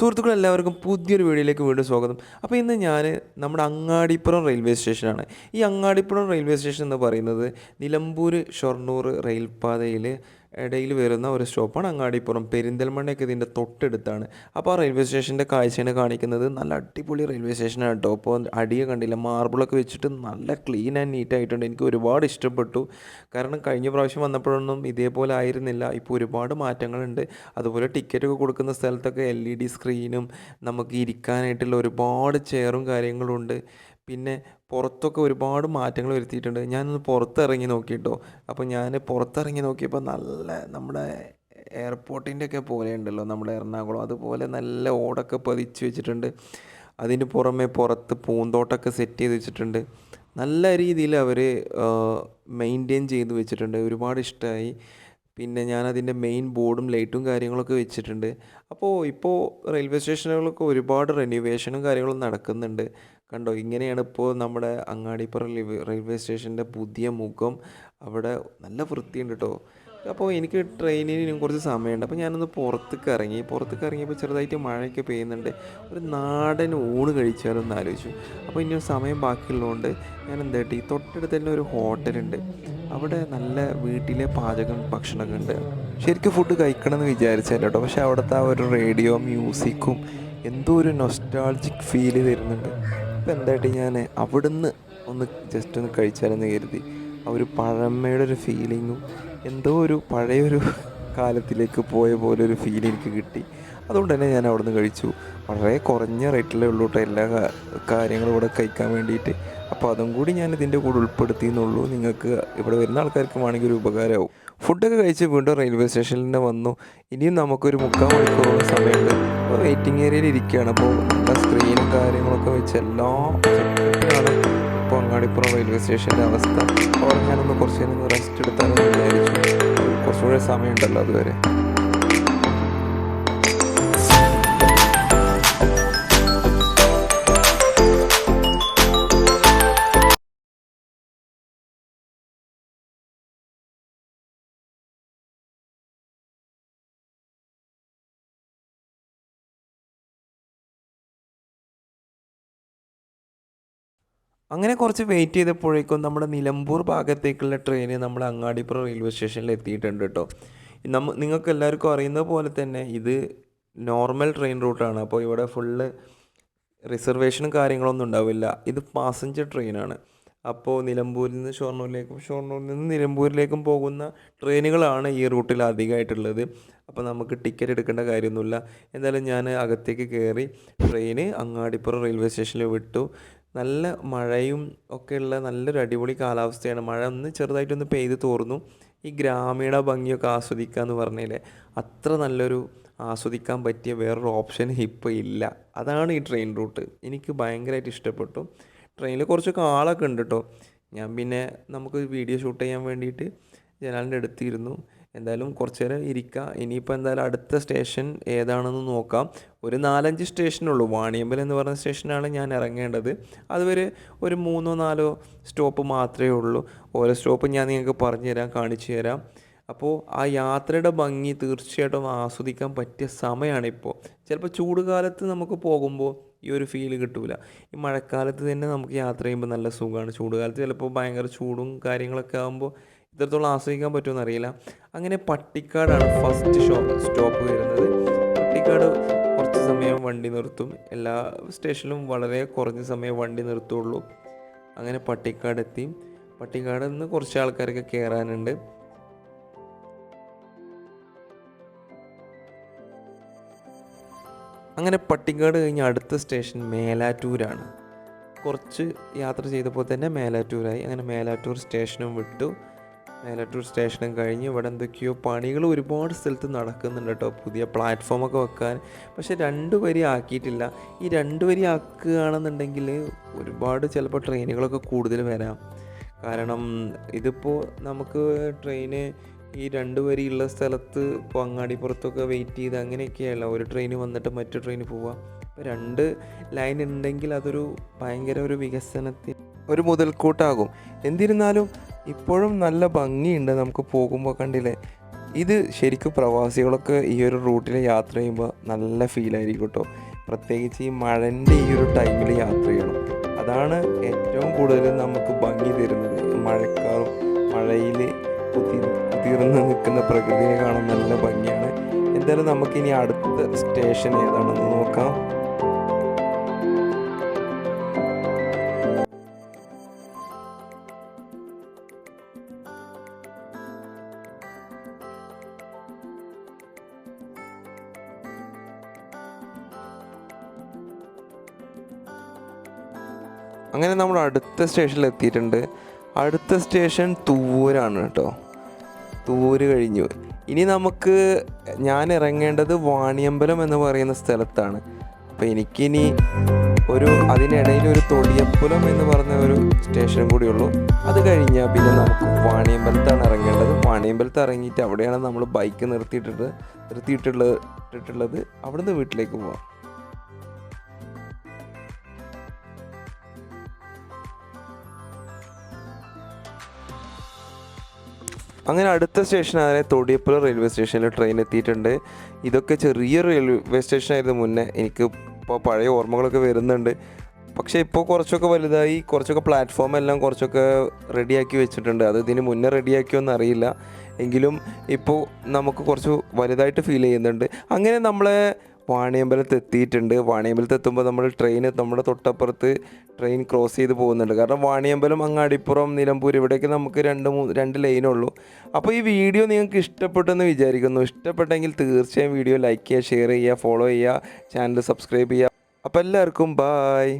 സുഹൃത്തുക്കൾ എല്ലാവർക്കും പുതിയൊരു വീഡിയോയിലേക്ക് വീണ്ടും സ്വാഗതം. അപ്പോൾ ഇന്ന് ഞാൻ നമ്മുടെ അങ്ങാടിപ്പുറം റെയിൽവേ സ്റ്റേഷനാണ്. ഈ അങ്ങാടിപ്പുറം റെയിൽവേ സ്റ്റേഷൻ എന്ന് പറയുന്നത് നിലമ്പൂർ ഷൊർണൂർ റെയിൽപാതയിൽ ഇടയിൽ വരുന്ന ഒരു സ്റ്റോപ്പാണ് അങ്ങാടിപ്പുറം പെരിന്തൽമണ്ണയൊക്കെ ഇതിന്റെ തൊട്ടടുത്താണ്. അപ്പോൾ ആ റെയിൽവേ സ്റ്റേഷന്റെ കാഴ്ചയാണ് കാണിക്കുന്നത്. നല്ല അടിപൊളി റെയിൽവേ സ്റ്റേഷനാണ് കേട്ടോ. അപ്പോൾ അടിയെ കണ്ടില്ല. മാർബിളൊക്കെ വെച്ചിട്ട് നല്ല ക്ലീൻ ആൻഡ് നീറ്റ് ആയിട്ടുണ്ട്. എനിക്ക് ഒരുപാട് ഇഷ്ടപ്പെട്ടു. കാരണം കഴിഞ്ഞ പ്രാവശ്യം വന്നപ്പോഴൊന്നും ഇതേപോലെ ആയിരുന്നില്ല. ഇപ്പോൾ ഒരുപാട് മാറ്റങ്ങളുണ്ട്. അതുപോലെ ടിക്കറ്റൊക്കെ കൊടുക്കുന്ന സ്ഥലത്തൊക്കെ എൽ ഇ ഡി സ്ക്രീനും നമുക്ക് ഇരിക്കാനായിട്ടുള്ള ഒരുപാട് ചെയറും കാര്യങ്ങളുണ്ട് പിന്നെ പുറത്തൊക്കെ ഒരുപാട് മാറ്റങ്ങൾ വരുത്തിയിട്ടുണ്ട്. ഞാനൊന്ന് പുറത്തിറങ്ങി നോക്കിയിട്ടോ അപ്പോൾ ഞാൻ പുറത്തിറങ്ങി നോക്കിയപ്പോൾ നല്ല നമ്മുടെ എയർപോർട്ടിന്റെ ഒക്കെ പോലെ ഉണ്ടല്ലോ. നമ്മുടെ എറണാകുളം. അതുപോലെ നല്ല ഓടൊക്കെ പതിച്ച് വെച്ചിട്ടുണ്ട്. അതിന് പുറമെ പുറത്ത് പൂന്തോട്ടമൊക്കെ സെറ്റ് ചെയ്ത് വെച്ചിട്ടുണ്ട്. നല്ല രീതിയിൽ അവർ മെയിന്റെയിൻ ചെയ്ത് വെച്ചിട്ടുണ്ട്. ഒരുപാട് ഇഷ്ടമായി. പിന്നെ ഞാൻ അതിന്റെ മെയിൻ ബോർഡും ലൈറ്റും കാര്യങ്ങളൊക്കെ വെച്ചിട്ടുണ്ട്. അപ്പോൾ ഇപ്പോൾ റെയിൽവേ സ്റ്റേഷനുകളൊക്കെ ഒരുപാട് റെനോവേഷനും കാര്യങ്ങളും നടക്കുന്നുണ്ട്. കണ്ടോ ഇങ്ങനെയാണ് ഇപ്പോൾ നമ്മുടെ അങ്ങാടിപ്പുറം റെയിൽവേ സ്റ്റേഷന്റെ പുതിയ മുഖം അവിടെ നല്ല വൃത്തിയുണ്ട് കേട്ടോ അപ്പോൾ എനിക്ക് ട്രെയിനിനും കുറച്ച് സമയമുണ്ട്. അപ്പോൾ ഞാനൊന്ന് പുറത്തേക്ക് ഇറങ്ങി പുറത്തേക്ക് ഇറങ്ങിയപ്പോൾ ചെറുതായിട്ട് മഴയൊക്കെ പെയ്യുന്നുണ്ട്. ഒരു നാടൻ ഊണ് കഴിച്ചാലോ എന്ന് ആലോചിച്ചു. അപ്പോൾ ഇനി സമയം ബാക്കിയുള്ളതുകൊണ്ട് ഞാൻ എന്താ ഈ തൊട്ടടുത്ത് തന്നെ ഒരു ഹോട്ടലുണ്ട്. അവിടെ നല്ല വീട്ടിലെ പാചകം ഭക്ഷണമൊക്കെ ഉണ്ട്. ശരിക്കും ഫുഡ് കഴിക്കണം എന്ന് വിചാരിച്ചല്ല കേട്ടോ പക്ഷേ അവിടുത്തെ ആ ഒരു റേഡിയോ മ്യൂസിക്കും എന്തോ ഒരു നൊസ്റ്റാൾജിക് ഫീൽ തരുന്നുണ്ട്. അപ്പോൾ എന്തായിട്ട് ഞാൻ അവിടുന്ന് ഒന്ന് ജസ്റ്റ് ഒന്ന് കഴിച്ചാലെന്ന് കരുതി. ആ ഒരു പഴമയുടെ ഒരു ഫീലിങ്ങും എന്തോ ഒരു പഴയൊരു കാലത്തിലേക്ക് പോയ പോലെ ഒരു ഫീൽ എനിക്ക് കിട്ടി. അതുകൊണ്ട് തന്നെ ഞാൻ അവിടുന്ന് കഴിച്ചു. വളരെ കുറഞ്ഞ റേറ്റിലേ ഉള്ളൂ കേട്ടോ എല്ലാ കാര്യങ്ങളും ഇവിടെ കഴിക്കാൻ വേണ്ടിയിട്ട്. അപ്പോൾ അതും കൂടി ഞാൻ ഇതിന്റെ കൂടെ ഉൾപ്പെടുത്തിയെന്നുള്ളൂ നിങ്ങൾക്ക് ഇവിടെ വരുന്ന ആൾക്കാർക്ക് വേണമെങ്കിൽ ഒരു ഉപകാരമാവും. ഫുഡൊക്കെ കഴിച്ച് വീണ്ടും റെയിൽവേ സ്റ്റേഷനിൽ തന്നെ വന്നു. ഇനിയും നമുക്കൊരു മുക്കാൽ മണിക്കൂറോളം സമയമുണ്ട്. അപ്പോൾ വെയിറ്റിംഗ് ഏരിയയിൽ ഇരിക്കുകയാണ്. അപ്പോൾ സ്ക്രീനും കാര്യങ്ങളൊക്കെ വെച്ച് എല്ലാം ഇപ്പോൾ അങ്ങാടിപ്പുറം റെയിൽവേ സ്റ്റേഷന്റെ അവസ്ഥ. അപ്പോൾ ഞാനൊന്ന് കുറച്ച് നേരം റെസ്റ്റ് എടുത്താലും വിചാരിച്ചു. കുറച്ചുകൂടെ സമയമുണ്ടല്ലോ അതുവരെ. അങ്ങനെ കുറച്ച് വെയിറ്റ് ചെയ്തപ്പോഴേക്കും നമ്മുടെ നിലമ്പൂർ ഭാഗത്തേക്കുള്ള ട്രെയിൻ നമ്മൾ അങ്ങാടിപ്പുറം റെയിൽവേ സ്റ്റേഷനിൽ എത്തിയിട്ടുണ്ട് കേട്ടോ നമ്മ നിങ്ങൾക്ക് എല്ലാവർക്കും അറിയുന്ന പോലെ തന്നെ ഇത് നോർമൽ ട്രെയിൻ റൂട്ടാണ് അപ്പോൾ ഇവിടെ ഫുള്ള് റിസർവേഷനും കാര്യങ്ങളൊന്നും ഉണ്ടാവില്ല. ഇത് പാസഞ്ചർ ട്രെയിനാണ് അപ്പോൾ നിലമ്പൂരിൽ നിന്ന് ഷൊർണൂരിലേക്കും ഷൊർണൂരിൽ നിന്ന് നിലമ്പൂരിലേക്കും പോകുന്ന ട്രെയിനുകളാണ് ഈ റൂട്ടിൽ അധികമായിട്ടുള്ളത്. അപ്പോൾ നമുക്ക് ടിക്കറ്റ് എടുക്കേണ്ട കാര്യമൊന്നുമില്ല. എന്തായാലും ഞാൻ അകത്തേക്ക് കയറി ട്രെയിന് അങ്ങാടിപ്പുറം റെയിൽവേ സ്റ്റേഷനിൽ വിട്ടു. നല്ല മഴയും ഒക്കെയുള്ള നല്ലൊരു അടിപൊളി കാലാവസ്ഥയാണ്. മഴ ഒന്ന് ചെറുതായിട്ടൊന്ന് പെയ്ത് തോർന്നു. ഈ ഗ്രാമീണ ഭംഗിയൊക്കെ ആസ്വദിക്കുക എന്ന് പറഞ്ഞില്ലേ അത്ര നല്ലൊരു ആസ്വദിക്കാൻ പറ്റിയ വേറൊരു ഓപ്ഷൻ ഇപ്പോൾ ഇല്ല. അതാണ് ഈ ട്രെയിൻ റൂട്ട്. എനിക്ക് ഭയങ്കരമായിട്ട് ഇഷ്ടപ്പെട്ടു. ട്രെയിനിൽ കുറച്ചൊക്കെ ആളൊക്കെ ഉണ്ട് കേട്ടോ ഞാൻ പിന്നെ നമുക്ക് വീഡിയോ ഷൂട്ട് ചെയ്യാൻ വേണ്ടിയിട്ട് ജനാലിന്റെ അടുത്തിരുന്നു എന്തായാലും കുറച്ച് നേരം ഇരിക്കുക ഇനിയിപ്പോൾ എന്തായാലും അടുത്ത സ്റ്റേഷൻ ഏതാണെന്ന് നോക്കാം. ഒരു നാലഞ്ച് സ്റ്റേഷനുള്ളൂ വാണിയമ്പൽ എന്ന് പറഞ്ഞ സ്റ്റേഷനാണ് ഞാൻ ഇറങ്ങേണ്ടത്. അതുവരെ ഒരു മൂന്നോ നാലോ സ്റ്റോപ്പ് മാത്രമേ ഉള്ളൂ. ഓരോ സ്റ്റോപ്പ് ഞാൻ നിങ്ങൾക്ക് പറഞ്ഞു തരാം കാണിച്ചു തരാം അപ്പോൾ ആ യാത്രയുടെ ഭംഗി തീർച്ചയായിട്ടും ആസ്വദിക്കാൻ പറ്റിയ സമയമാണിപ്പോൾ ചിലപ്പോൾ ചൂട് കാലത്ത് നമുക്ക് പോകുമ്പോൾ ഈ ഒരു ഫീൽ കിട്ടൂല. ഈ മഴക്കാലത്ത് തന്നെ നമുക്ക് യാത്ര ചെയ്യുമ്പോൾ നല്ല സുഖമാണ് ചൂടുകാലത്ത് ചിലപ്പോൾ ഭയങ്കര ചൂടും കാര്യങ്ങളൊക്കെ ആകുമ്പോൾ ഇത്രത്തോളം ആസ്വദിക്കാൻ പറ്റുമെന്ന് അറിയില്ല. അങ്ങനെ പട്ടിക്കാടാണ് ഫസ്റ്റ് ഷോ സ്റ്റോപ്പ് വരുന്നത്. പട്ടിക്കാട് കുറച്ച് സമയം വണ്ടി നിർത്തും. എല്ലാ സ്റ്റേഷനിലും വളരെ കുറഞ്ഞ സമയം വണ്ടി നിർത്തുള്ളൂ. അങ്ങനെ പട്ടിക്കാട് എത്തി പട്ടിക്കാട് നിന്ന് കുറച്ച് ആൾക്കാരൊക്കെ കയറാനുണ്ട് അങ്ങനെ പട്ടിക്കാട് കഴിഞ്ഞ് അടുത്ത സ്റ്റേഷൻ മേലാറ്റൂരാണ്. കുറച്ച് യാത്ര ചെയ്തപ്പോൾ തന്നെ മേലാറ്റൂരായി. അങ്ങനെ മേലാറ്റൂർ സ്റ്റേഷനും വിട്ടു. മേലാറ്റൂർ സ്റ്റേഷനും കഴിഞ്ഞ് ഇവിടെ എന്തൊക്കെയോ പണികൾ ഒരുപാട് സ്ഥലത്ത് നടക്കുന്നുണ്ട് കേട്ടോ. പുതിയ പ്ലാറ്റ്ഫോമൊക്കെ വെക്കാൻ. പക്ഷേ രണ്ട് വരി ആക്കിയിട്ടില്ല. ഈ രണ്ട് വരി ആക്കുകയാണെന്നുണ്ടെങ്കിൽ ഒരുപാട് ചിലപ്പോൾ ട്രെയിനുകളൊക്കെ കൂടുതൽ വരാം. കാരണം ഇതിപ്പോൾ നമുക്ക് ട്രെയിന് ഈ രണ്ട് വരിയുള്ള സ്ഥലത്ത് ഇപ്പോൾ അങ്ങാടിപ്പുറത്തൊക്കെ വെയിറ്റ് ചെയ്ത് അങ്ങനെയൊക്കെയല്ല. ഒരു ട്രെയിൻ വന്നിട്ട് മറ്റു ട്രെയിൻ പോവുക അപ്പോൾ രണ്ട് ലൈൻ ഉണ്ടെങ്കിൽ അതൊരു ഭയങ്കര ഒരു വികസനത്തിന് ഒരു മുതൽക്കൂട്ടാകും. എന്നിരുന്നാലും ഇപ്പോഴും നല്ല ഭംഗിയുണ്ട് നമുക്ക് പോകുമ്പോൾ കണ്ടില്ലേ? ഇത് ശരിക്കും പ്രവാസികളൊക്കെ ഈ ഒരു റൂട്ടിൽ യാത്ര ചെയ്യുമ്പോൾ നല്ല ഫീലായിരിക്കും കേട്ടോ പ്രത്യേകിച്ച് ഈ മഴന്റെ ഈ ഒരു ടൈമിൽ യാത്ര ചെയ്യണം. അതാണ് ഏറ്റവും കൂടുതൽ നമുക്ക് ഭംഗി തരുന്നത്. മഴക്കാറും മഴയിൽ കുതി കുതിർന്ന് നിൽക്കുന്ന പ്രകൃതിയെ കാണാൻ നല്ല ഭംഗിയാണ്. എന്തായാലും നമുക്കിനി അടുത്ത സ്റ്റേഷൻ ഏതാണെന്ന് അങ്ങനെ നമ്മൾ അടുത്ത സ്റ്റേഷനിൽ എത്തിയിട്ടുണ്ട്. അടുത്ത സ്റ്റേഷൻ തൂവൂരാണ് കേട്ടോ. തൂവൂര് കഴിഞ്ഞു. ഇനി നമുക്ക് ഞാൻ ഇറങ്ങേണ്ടത് വാണിയമ്പലം എന്ന് പറയുന്ന സ്ഥലത്താണ്. അപ്പോൾ എനിക്കിനി ഒരു അതിനിടയിൽ ഒരു തൊടിയപ്പുലം എന്ന് പറഞ്ഞ ഒരു സ്റ്റേഷൻ കൂടിയുള്ളൂ അത് കഴിഞ്ഞാൽ പിന്നെ നമുക്ക് വാണിയമ്പലത്താണ് ഇറങ്ങേണ്ടത്. വാണിയമ്പലത്ത് ഇറങ്ങിയിട്ട് അവിടെയാണ് നമ്മൾ ബൈക്ക് നിർത്തിയിട്ടിട്ട് നിർത്തിയിട്ടുള്ളത് ഇട്ടിട്ടുള്ളത്. അവിടുന്ന് വീട്ടിലേക്ക് പോവാം. അങ്ങനെ അടുത്ത സ്റ്റേഷനായ തൊടിയപ്പുഴ റെയിൽവേ സ്റ്റേഷനിൽ ട്രെയിൻ എത്തിയിട്ടുണ്ട്. ഇതൊക്കെ ചെറിയ റെയിൽവേ സ്റ്റേഷനായിരുന്നു മുന്നേ. എനിക്ക് ഇപ്പോൾ പഴയ ഓർമ്മകളൊക്കെ വരുന്നുണ്ട്. പക്ഷേ ഇപ്പോൾ കുറച്ചൊക്കെ വലുതായി കുറച്ചൊക്കെ പ്ലാറ്റ്ഫോം എല്ലാം കുറച്ചൊക്കെ റെഡിയാക്കി വെച്ചിട്ടുണ്ട്. അത് ഇതിന് മുന്നേ റെഡിയാക്കിയോന്ന് അറിയില്ല. എങ്കിലും ഇപ്പോൾ നമുക്ക് കുറച്ച് വലുതായിട്ട് ഫീൽ ചെയ്യുന്നുണ്ട്. അങ്ങനെ നമ്മളെ വാണിയമ്പലത്ത് എത്തിയിട്ടുണ്ട്. വാണിയമ്പലത്ത് എത്തുമ്പോൾ നമ്മൾ ട്രെയിൻ നമ്മുടെ തൊട്ടപ്പുറത്ത് ട്രെയിൻ ക്രോസ് ചെയ്ത് പോകുന്നുണ്ട്. കാരണം വാണിയമ്പലം അങ്ങാടിപ്പുറം നിലമ്പൂർ ഇവിടെയൊക്കെ നമുക്ക് രണ്ട് മൂന്ന് രണ്ട് ലൈനുള്ളൂ അപ്പോൾ ഈ വീഡിയോ നിങ്ങൾക്ക് ഇഷ്ടപ്പെട്ടെന്ന് വിചാരിക്കുന്നു. ഇഷ്ടപ്പെട്ടെങ്കിൽ തീർച്ചയായും വീഡിയോ ലൈക്ക് ചെയ്യുക ഷെയർ ചെയ്യുക ഫോളോ ചെയ്യുക ചാനൽ സബ്സ്ക്രൈബ് ചെയ്യുക. അപ്പോൾ എല്ലാവർക്കും ബായ്